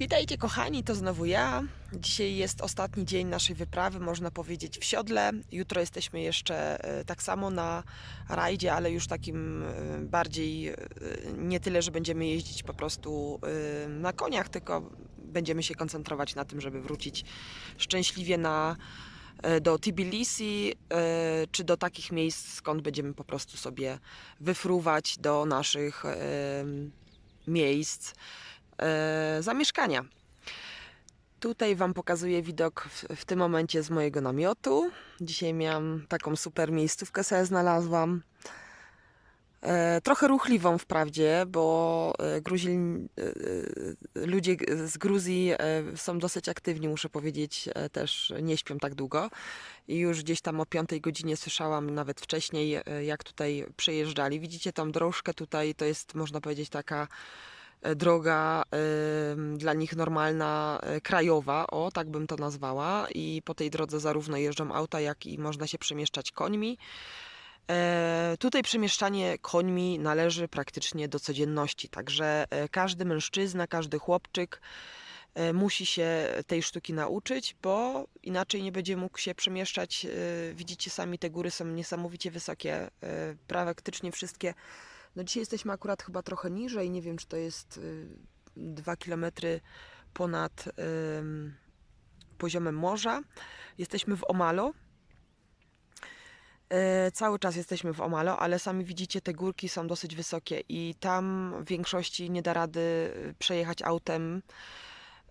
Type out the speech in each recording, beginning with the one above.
Witajcie kochani, to znowu ja. Dzisiaj jest ostatni dzień naszej wyprawy, można powiedzieć w siodle. Jutro jesteśmy jeszcze e, tak samo na rajdzie, ale już takim e, bardziej e, nie tyle, że będziemy jeździć po prostu na koniach, tylko będziemy się koncentrować na tym, żeby wrócić szczęśliwie na, do Tbilisi czy do takich miejsc, skąd będziemy po prostu sobie wyfruwać do naszych miejsc zamieszkania. Tutaj Wam pokazuję widok w, w tym momencie z mojego namiotu. Dzisiaj miałam taką super miejscówkę sobie znalazłam. E, trochę ruchliwą wprawdzie, bo e, Gruzil, e, e, ludzie z Gruzji e, są dosyć aktywni, muszę powiedzieć, e, też nie śpią tak długo. I już gdzieś tam o 5 godzinie słyszałam, nawet wcześniej, e, jak tutaj przejeżdżali. Widzicie tam drążkę tutaj, to jest można powiedzieć taka e, droga em, dla nich normalna, e, krajowa, o tak bym to nazwała. I po tej drodze zarówno jeżdżą auta, jak i można się przemieszczać końmi. E, Tutaj przemieszczanie końmi należy praktycznie do codzienności, także e, każdy mężczyzna, każdy chłopczyk e, musi się tej sztuki nauczyć, bo inaczej nie będzie mógł się przemieszczać. E, Widzicie sami, te góry są niesamowicie wysokie, e, praktycznie wszystkie. No dzisiaj jesteśmy akurat chyba trochę niżej, nie wiem czy to jest 2 km ponad em, poziomem morza. Jesteśmy w Omalo. E, Cały czas jesteśmy w Omalo, ale sami widzicie, te górki są dosyć wysokie i tam w większości nie da rady e, przejechać autem.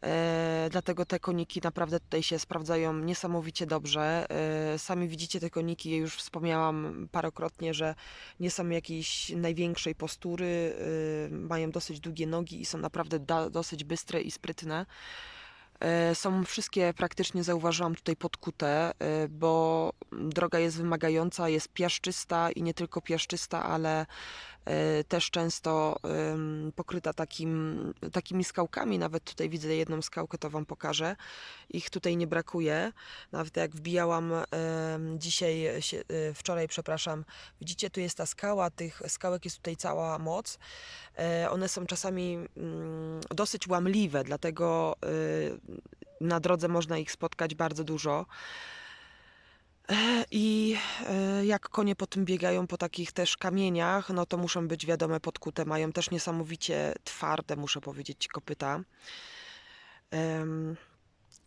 E, dlatego te koniki naprawdę tutaj się sprawdzają niesamowicie dobrze. E, sami widzicie te koniki, już wspomniałam parokrotnie, że nie są jakiejś największej postury, e, mają dosyć długie nogi i są naprawdę dosyć bystre i sprytne. Są wszystkie praktycznie, zauważyłam tutaj podkute, bo droga jest wymagająca, jest piaszczysta i nie tylko piaszczysta, ale też często pokryta takim, takimi skałkami. Nawet tutaj widzę jedną skałkę, to Wam pokażę. Ich tutaj nie brakuje. Nawet jak wbijałam dzisiaj, e, wczoraj, przepraszam, widzicie, tu jest ta skała, tych skałek jest tutaj cała moc. E, One są czasami mm, dosyć łamliwe, dlatego na drodze można ich spotkać bardzo dużo. E, I e, jak konie po tym biegają po takich też kamieniach, no to muszą być wiadome podkute. Mają też niesamowicie twarde, muszę powiedzieć, kopyta. Em,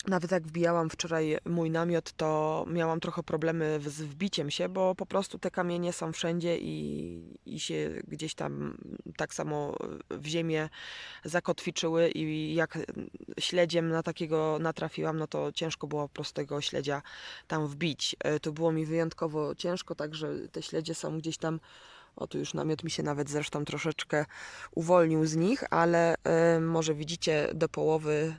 Nawet jak wbijałam wczoraj mój namiot, to miałam trochę problemy z wbiciem się, bo po prostu te kamienie są wszędzie i, i się gdzieś tam tak samo w ziemię zakotwiczyły i jak śledziem na takiego natrafiłam, no to ciężko było po prostu tego śledzia tam wbić. E, To było mi wyjątkowo ciężko, także te śledzie są gdzieś tam o, tu już namiot mi się nawet zresztą troszeczkę uwolnił z nich, ale e, może widzicie do połowy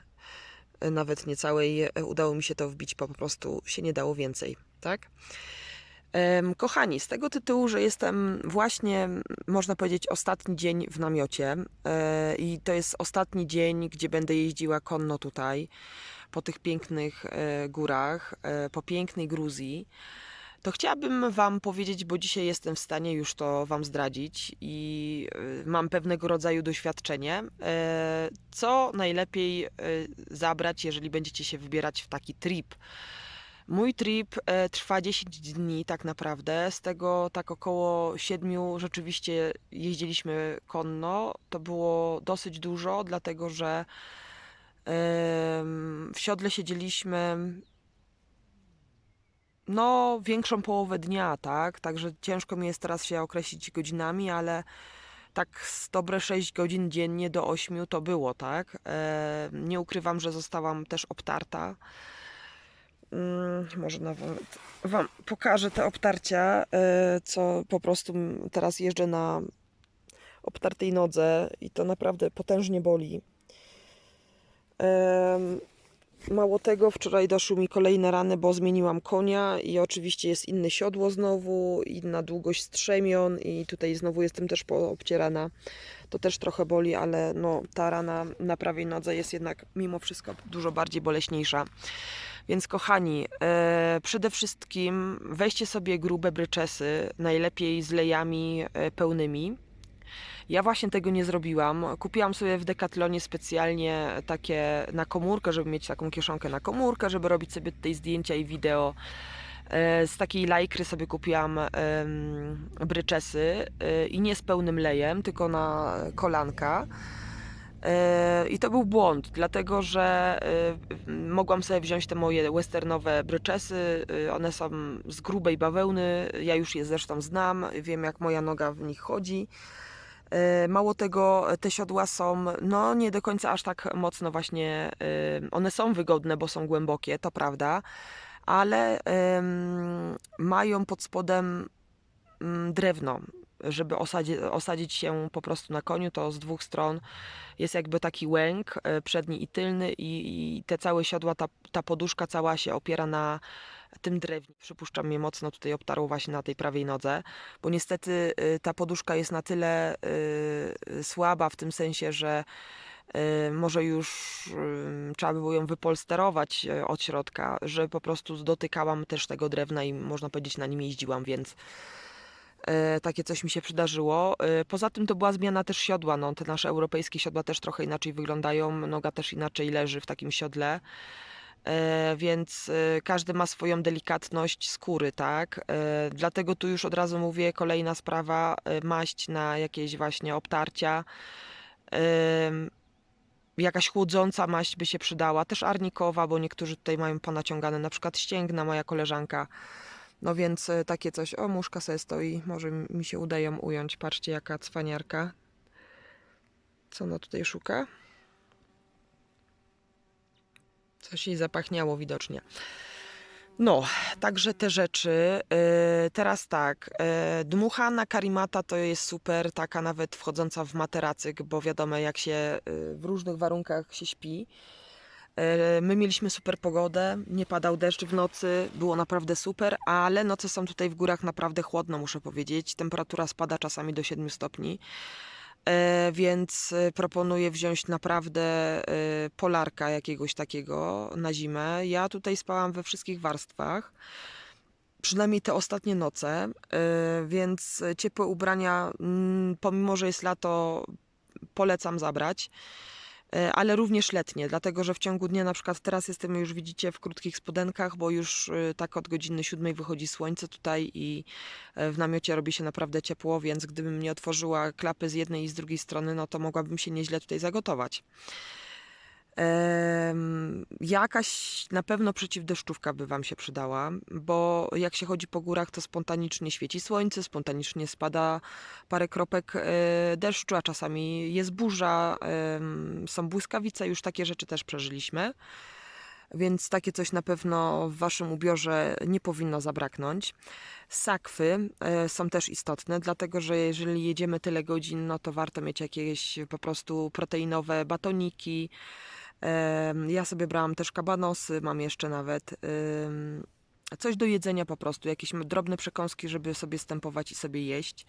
nawet niecałej e, udało mi się to wbić, po prostu się nie dało więcej, tak? Kochani, z tego tytułu, że jestem właśnie, można powiedzieć, ostatni dzień w namiocie e, i to jest ostatni dzień, gdzie będę jeździła konno tutaj, po tych pięknych e, górach, po pięknej Gruzji, to chciałabym Wam powiedzieć, bo dzisiaj jestem w stanie już to Wam zdradzić i e, mam pewnego rodzaju doświadczenie, e, co najlepiej e, zabrać, jeżeli będziecie się wybierać w taki trip. Mój trip e, trwa 10 dni tak naprawdę, z tego tak około 7 rzeczywiście jeździliśmy konno. To było dosyć dużo, dlatego że w siodle siedzieliśmy no większą połowę dnia, tak? Także ciężko mi jest teraz się określić godzinami, ale tak z dobre 6 godzin dziennie do 8 to było, tak? E, nie ukrywam, że zostałam też obtarta. Mm, może nawet Wam pokażę te obtarcia, e, co po prostu teraz jeżdżę na obtartej nodze i to naprawdę potężnie boli. Mało tego, wczoraj doszły mi kolejne rany, bo zmieniłam konia i oczywiście jest inne siodło znowu, inna długość strzemion i tutaj znowu jestem też poobcierana. To też trochę boli, ale no, ta rana na prawej nodze jest jednak mimo wszystko dużo bardziej boleśniejsza. Więc kochani, e, przede wszystkim weźcie sobie grube bryczesy, najlepiej z lejami e, pełnymi. Ja właśnie tego nie zrobiłam. Kupiłam sobie w Decathlonie specjalnie takie na komórkę, żeby mieć taką kieszonkę na komórkę, żeby robić sobie tutaj zdjęcia i wideo. E, Z takiej lajkry sobie kupiłam bryczesy e, i nie z pełnym lejem, tylko na kolanka. E, I to był błąd, dlatego że mogłam sobie wziąć te moje westernowe bryczesy. One są z grubej bawełny, ja już je zresztą znam, wiem jak moja noga w nich chodzi. E, Mało tego, te siodła są no nie do końca aż tak mocno właśnie, e, one są wygodne, bo są głębokie, to prawda, ale mają pod spodem mm, drewno, żeby osadzić, osadzić się po prostu na koniu, to z dwóch stron jest jakby taki łęk, e, przedni i tylny i, i te całe siodła, ta, ta poduszka cała się opiera na tym drewnie. Przypuszczam, mnie mocno tutaj obtarło właśnie na tej prawej nodze, bo niestety y, ta poduszka jest na tyle y, słaba w tym sensie, że y, może już y, trzeba by było ją wypolsterować od środka, że po prostu dotykałam też tego drewna i można powiedzieć na nim jeździłam, więc e, takie coś mi się przydarzyło. E, Poza tym to była zmiana też siodła. No, te nasze europejskie siodła też trochę inaczej wyglądają. Noga też inaczej leży w takim siodle. E, Więc e, każdy ma swoją delikatność skóry, tak? E, Dlatego tu już od razu mówię, kolejna sprawa, e, maść na jakieś właśnie obtarcia. Jakaś chłodząca maść by się przydała, też arnikowa, bo niektórzy tutaj mają ponaciągane, na przykład ścięgna, moja koleżanka. No więc e, takie coś. O, muszka sobie stoi. Może mi się uda ją ująć. Patrzcie, jaka cwaniarka. Co ona tutaj szuka? Coś jej zapachniało widocznie. No, także te rzeczy. E, Teraz tak, e, dmuchana karimata to jest super, taka nawet wchodząca w materacyk, bo wiadomo jak się w różnych warunkach się śpi. E, My mieliśmy super pogodę, nie padał deszcz w nocy, było naprawdę super, ale noce są tutaj w górach naprawdę chłodno, muszę powiedzieć. Temperatura spada czasami do 7 stopni, E, więc e, proponuję wziąć naprawdę polarka jakiegoś takiego na zimę. Ja tutaj spałam we wszystkich warstwach, przynajmniej te ostatnie noce, więc ciepłe ubrania, mm, pomimo że jest lato, polecam zabrać ale również letnie, dlatego że w ciągu dnia, na przykład teraz jestem już widzicie w krótkich spodenkach, bo już e, tak od godziny siódmej wychodzi słońce tutaj i e, w namiocie robi się naprawdę ciepło, więc gdybym nie otworzyła klapy z jednej i z drugiej strony, no to mogłabym się nieźle tutaj zagotować. Jakaś na pewno przeciwdeszczówka by Wam się przydała, bo jak się chodzi po górach, to spontanicznie świeci słońce, spontanicznie spada parę kropek e, deszczu, a czasami jest burza, są błyskawice, już takie rzeczy też przeżyliśmy. Więc takie coś na pewno w Waszym ubiorze nie powinno zabraknąć. Sakwy e, są też istotne, dlatego że jeżeli jedziemy tyle godzin, no to warto mieć jakieś po prostu proteinowe batoniki. Ja sobie brałam też kabanosy, mam jeszcze nawet coś do jedzenia po prostu, jakieś drobne przekąski, żeby sobie stępować i sobie jeść.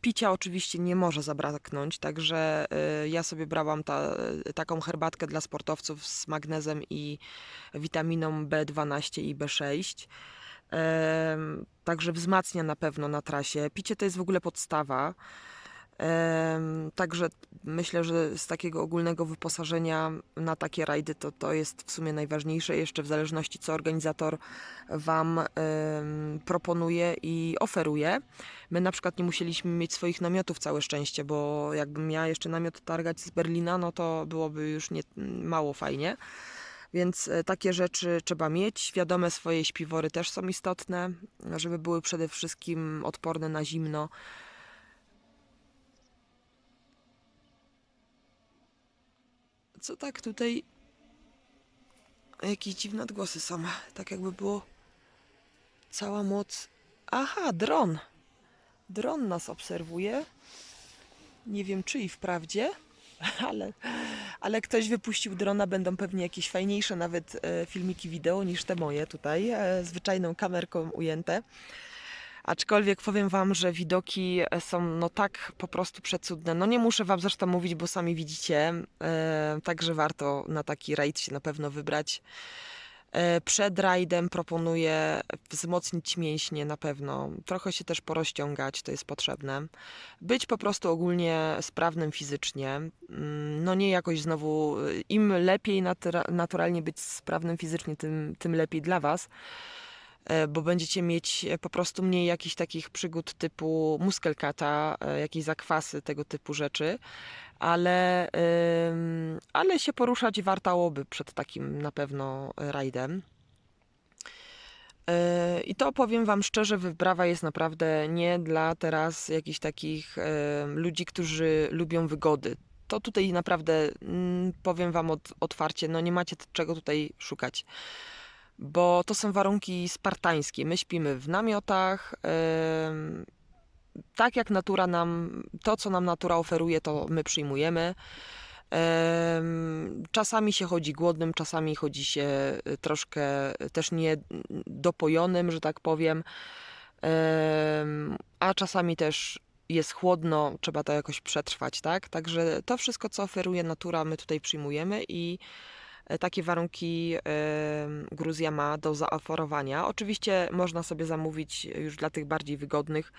Picia oczywiście nie może zabraknąć, także e, ja sobie brałam ta, taką herbatkę dla sportowców z magnezem i witaminą B12 i B6. Em, Także wzmacnia na pewno na trasie. Picie to jest w ogóle podstawa. Także myślę, że z takiego ogólnego wyposażenia na takie rajdy to, to jest w sumie najważniejsze, jeszcze w zależności co organizator Wam proponuje i oferuje. My na przykład nie musieliśmy mieć swoich namiotów, całe szczęście, bo jakbym miała jeszcze namiot targać z Berlina, no to byłoby już nie, mało fajnie. Więc e, takie rzeczy trzeba mieć. Świadome swoje śpiwory też są istotne, żeby były przede wszystkim odporne na zimno. Co tak tutaj? Jakieś dziwne odgłosy są. Tak jakby było cała moc. Aha, dron. Dron nas obserwuje. Nie wiem, czy i wprawdzie, ale, ale ktoś wypuścił drona. Będą pewnie jakieś fajniejsze nawet e, filmiki wideo niż te moje tutaj, e, zwyczajną kamerką ujęte. Aczkolwiek powiem Wam, że widoki e, są no tak po prostu przecudne. No nie muszę Wam zresztą mówić, bo sami widzicie. E, także warto na taki rajd się na pewno wybrać. E, Przed rajdem proponuję wzmocnić mięśnie na pewno, trochę się też porozciągać, to jest potrzebne. Być po prostu ogólnie sprawnym fizycznie. Mm, No nie jakoś znowu, y, im lepiej natura- naturalnie być sprawnym fizycznie, tym, tym lepiej dla Was, e, bo będziecie mieć e, po prostu mniej jakichś takich przygód typu muskelkata, e, jakieś zakwasy, tego typu rzeczy ale, ale się poruszać wartałoby przed takim na pewno rajdem. I to powiem Wam szczerze, wyprawa jest naprawdę nie dla teraz jakichś takich ludzi, którzy lubią wygody. To tutaj naprawdę mm, powiem Wam od, otwarcie, no nie macie czego tutaj szukać, bo to są warunki spartańskie. My śpimy w namiotach, tak jak natura nam, to co nam natura oferuje, to my przyjmujemy. Em, Czasami się chodzi głodnym, czasami chodzi się y, troszkę też nie dopojonym, że tak powiem, Em, a czasami też jest chłodno, trzeba to jakoś przetrwać, tak? Także to wszystko, co oferuje natura, my tutaj przyjmujemy i takie warunki Gruzja ma do zaoferowania. Oczywiście można sobie zamówić już dla tych bardziej wygodnych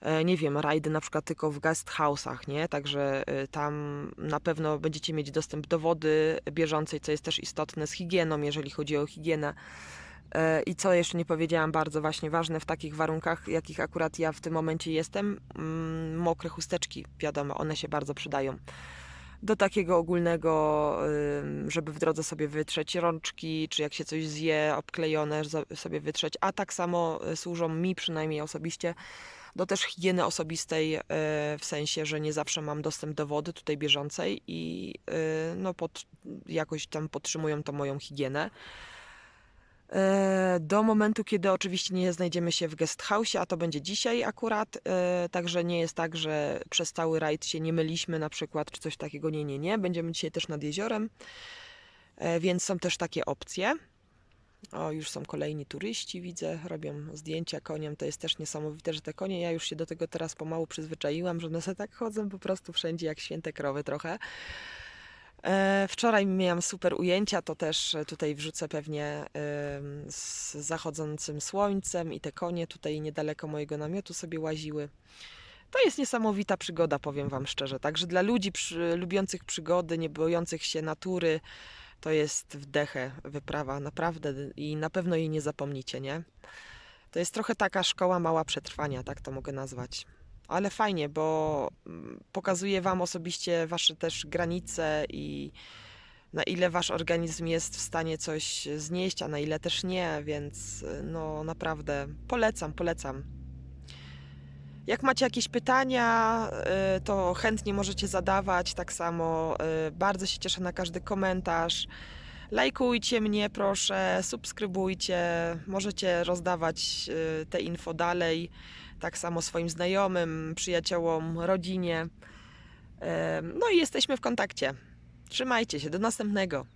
e, nie wiem, rajdy na przykład tylko w guest house'ach, nie? Także e, tam na pewno będziecie mieć dostęp do wody bieżącej, co jest też istotne z higieną, jeżeli chodzi o higienę. E, I co jeszcze nie powiedziałam, bardzo właśnie ważne w takich warunkach, jakich akurat ja w tym momencie jestem, mm, mokre chusteczki, wiadomo, one się bardzo przydają. Do takiego ogólnego, żeby w drodze sobie wytrzeć rączki, czy jak się coś zje, obklejone, sobie wytrzeć, a tak samo y, służą mi przynajmniej osobiście do też higieny osobistej, e, w sensie, że nie zawsze mam dostęp do wody tutaj bieżącej i e, no pod, jakoś tam podtrzymują to moją higienę. E, Do momentu, kiedy oczywiście nie znajdziemy się w guest house, a to będzie dzisiaj akurat, e, także nie jest tak, że przez cały rajd się nie myliśmy na przykład, czy coś takiego, nie, nie, nie. Będziemy dzisiaj też nad jeziorem, e, więc są też takie opcje. O, już są kolejni turyści, widzę, robią zdjęcia koniem. To jest też niesamowite, że te konie, ja już się do tego teraz pomału przyzwyczaiłam, że one sobie tak chodzą po prostu wszędzie jak święte krowy trochę. E, Wczoraj miałam super ujęcia, to też e, tutaj wrzucę pewnie z zachodzącym słońcem i te konie tutaj niedaleko mojego namiotu sobie łaziły. To jest niesamowita przygoda, powiem Wam szczerze. Także dla ludzi przy, lubiących przygody, nie bojących się natury, to jest wdechę wyprawa, naprawdę i na pewno jej nie zapomnicie, nie? To jest trochę taka szkoła mała przetrwania, tak to mogę nazwać. Ale fajnie, bo mm, pokazuje Wam osobiście Wasze też granice i na ile Wasz organizm jest w stanie coś znieść, a na ile też nie, więc no naprawdę polecam, polecam. Jak macie jakieś pytania, y, to chętnie możecie zadawać. Tak samo y, bardzo się cieszę na każdy komentarz. Lajkujcie mnie, proszę, subskrybujcie. Możecie rozdawać y, te info dalej. Tak samo swoim znajomym, przyjaciołom, rodzinie. Em, No i jesteśmy w kontakcie. Trzymajcie się, do następnego.